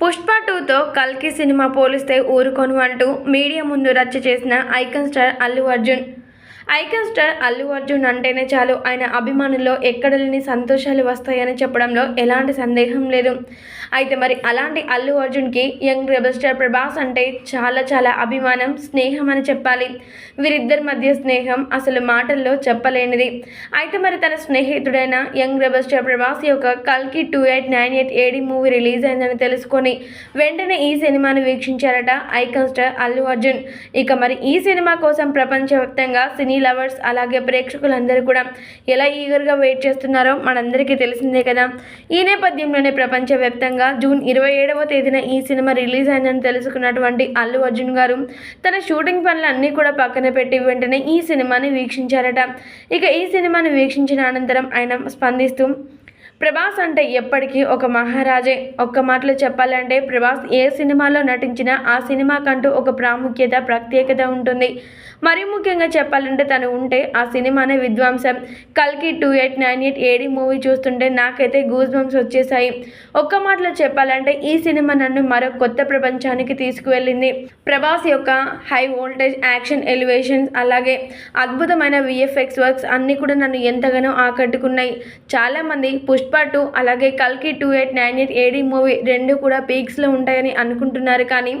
పుష్ప టూతో కల్కి సినిమా పోలిస్తే ఊరుకొను అంటూ మీడియా ముందు రచ్చ చేసిన icon star Allu Arjun. Icon star Allu Arjun అంటేనే చాలు. ఆయన అభిమానుల్లో ఎక్కడ లేని సంతోషాలు వస్తాయని చెప్పడంలో ఎలాంటి సందేహం లేదు. అయితే మరి అలాంటి అల్లు అర్జున్కి యంగ్ రెబల్ స్టార్ ప్రభాస్ అంటే చాలా చాలా అభిమానం స్నేహం అని చెప్పాలి. వీరిద్దరి మధ్య స్నేహం అసలు మాటల్లో చెప్పలేనిది. అయితే మరి తన స్నేహితుడైన యంగ్ రెబల్ స్టార్ ప్రభాస్ యొక్క కల్కి two eight nine eight AD movie release అయిందని తెలుసుకొని వెంటనే ఈ సినిమాను వీక్షించారట ఐకాన్ స్టార్ అల్లు అర్జున్. ఇక మరి ఈ సినిమా కోసం ప్రపంచవ్యాప్తంగా సినీ లవర్స్ అలాగే ప్రేక్షకులందరూ కూడా ఎలా ఈగర్గా వెయిట్ చేస్తున్నారో మనందరికీ తెలిసిందే కదా. ఈ నేపథ్యంలోనే ప్రపంచవ్యాప్తంగా జూన్ ఇరవై ఏడవ తేదీన ఈ సినిమా రిలీజ్ అయిందని తెలుసుకున్నటువంటి అల్లు అర్జున్ గారు తన షూటింగ్ పనులన్నీ కూడా పక్కన పెట్టి వెంటనే ఈ సినిమాని వీక్షించారట. ఇక ఈ సినిమాని వీక్షించిన అనంతరం ఆయన స్పందిస్తూ ప్రభాస్ అంటే ఎప్పటికీ ఒక మహారాజే. ఒక్క మాటలో చెప్పాలంటే ప్రభాస్ ఏ సినిమాలో నటించినా ఆ సినిమాకంటూ ఒక ప్రాముఖ్యత ప్రత్యేకత ఉంటుంది. మరీ ముఖ్యంగా చెప్పాలంటే తను ఉంటే ఆ సినిమానే విధ్వంసం. కల్కి two eight nine eight AD movie చూస్తుంటే నాకైతే గూస్ బంప్స్ వచ్చేసాయి. ఒక్క మాటలో చెప్పాలంటే ఈ సినిమా నన్ను మరో కొత్త ప్రపంచానికి తీసుకువెళ్ళింది. ప్రభాస్ యొక్క హై వోల్టేజ్ యాక్షన్ ఎలివేషన్స్ అలాగే అద్భుతమైన విఎఫ్ఎక్స్ వర్క్స్ అన్నీ కూడా నన్ను ఎంతగానో ఆకట్టుకున్నాయి. చాలామంది పుష్ప టూ అలాగే కల్కి two eight nine eight AD movie రెండు కూడా పీక్స్లో ఉంటాయని అనుకుంటున్నారు కానీ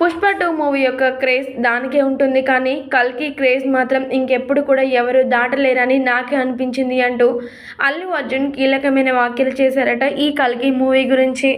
పుష్ప టూ మూవీ యొక్క క్రేజ్ దానికే ఉంటుంది కానీ కల్కి క్రేజ్ మాత్రం ఇంకెప్పుడు కూడా ఎవరు దాటలేరని నాకే అనిపించింది అంటూ అల్లు అర్జున్ కీలకమైన వ్యాఖ్యలు చేశారట ఈ కల్కి మూవీ గురించి.